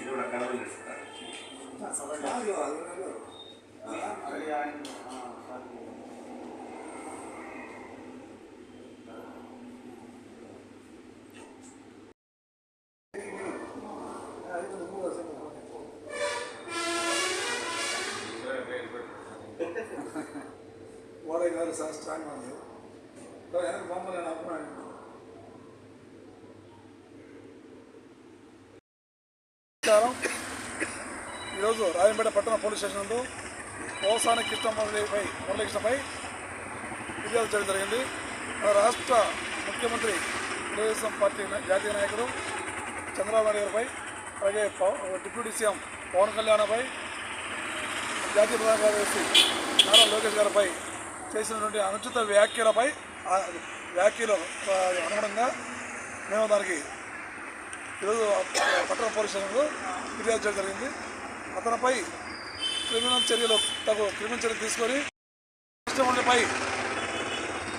இதோட கடவுள் ஓடை வேறு சார் ஸ்ட்ராங் ஆகுது எனக்கு பாம்பு நான் அப்போ నమస్కారం. ఈరోజు రాజంపేట పట్టణ పోలీస్ స్టేషన్ నందు వ్యవసాయ కృష్ణ మురళిపై మురళీకృష్ణపై ఫిర్యాదు చేయడం జరిగింది. మన రాష్ట్ర ముఖ్యమంత్రి తెలుగుదేశం పార్టీ జాతీయ నాయకుడు చంద్రబాబు నాయుడు గారిపై అలాగే పవ- డిప్యూటీ సీఎం పవన్ కళ్యాణ్పై జాతీయ ప్రధాన కార్యదర్శి నారా లోకేష్ గారిపై చేసినటువంటి అనుచిత వ్యాఖ్యలపై వ్యాఖ్యలు అనుగుణంగా మేము దానికి ఈరోజు పట్టణ పోలీస్ స్టేషన్లో ఫిర్యాదు చేయడం జరిగింది. అతనిపై క్రిమినల్ చర్యలు తగు క్రిమినల్ చర్యలు తీసుకొని కృష్ణవండిపై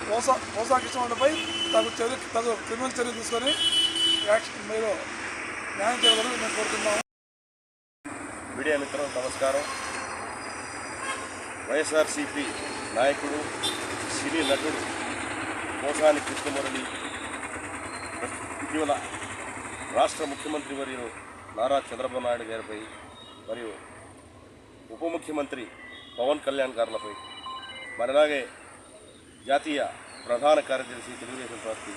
పోసా పోసా కృష్ణవండిపై తగు చర్య తగు క్రిమినల్ చర్యలు తీసుకొని యాక్షన్ మీరు న్యాయం చేయాలని మేము కోరుతున్నాము మీడియా మిత్రులకు నమస్కారం. వైఎస్ఆర్సిపి నాయకుడు సినీ నటుడు పోసాని కృష్ణమురళి ఇటీవల రాష్ట్ర ముఖ్యమంత్రి వర్యులు నారా చంద్రబాబు నాయుడు గారిపై మరియు ఉప ముఖ్యమంత్రి పవన్ కళ్యాణ్ గారులపై మరి జాతీయ ప్రధాన కార్యదర్శి తెలుగుదేశం పార్టీ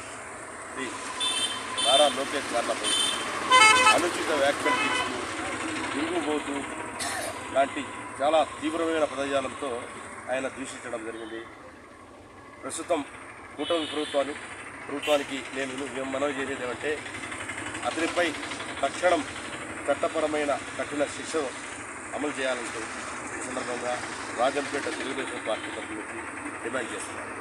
శ్రీ నారా లోకేష్ గారులపై అనుచిత వ్యాఖ్యలు తీసుకు తిరుగుబోతూ లాంటి చాలా తీవ్రమైన పదజాలంతో ఆయన దూషించడం జరిగింది. ప్రస్తుతం కూటమి ప్రభుత్వాన్ని ప్రభుత్వానికి నేను మేము మనవి చేసేది ఏమంటే అతనిపై తక్షణం చట్టపరమైన కఠిన శిక్షను అమలు చేయాలంటూ ఈ సందర్భంగా రాజంపేట తెలుగుదేశం పార్టీ తరఫు నుంచి డిమాండ్ చేస్తున్నారు.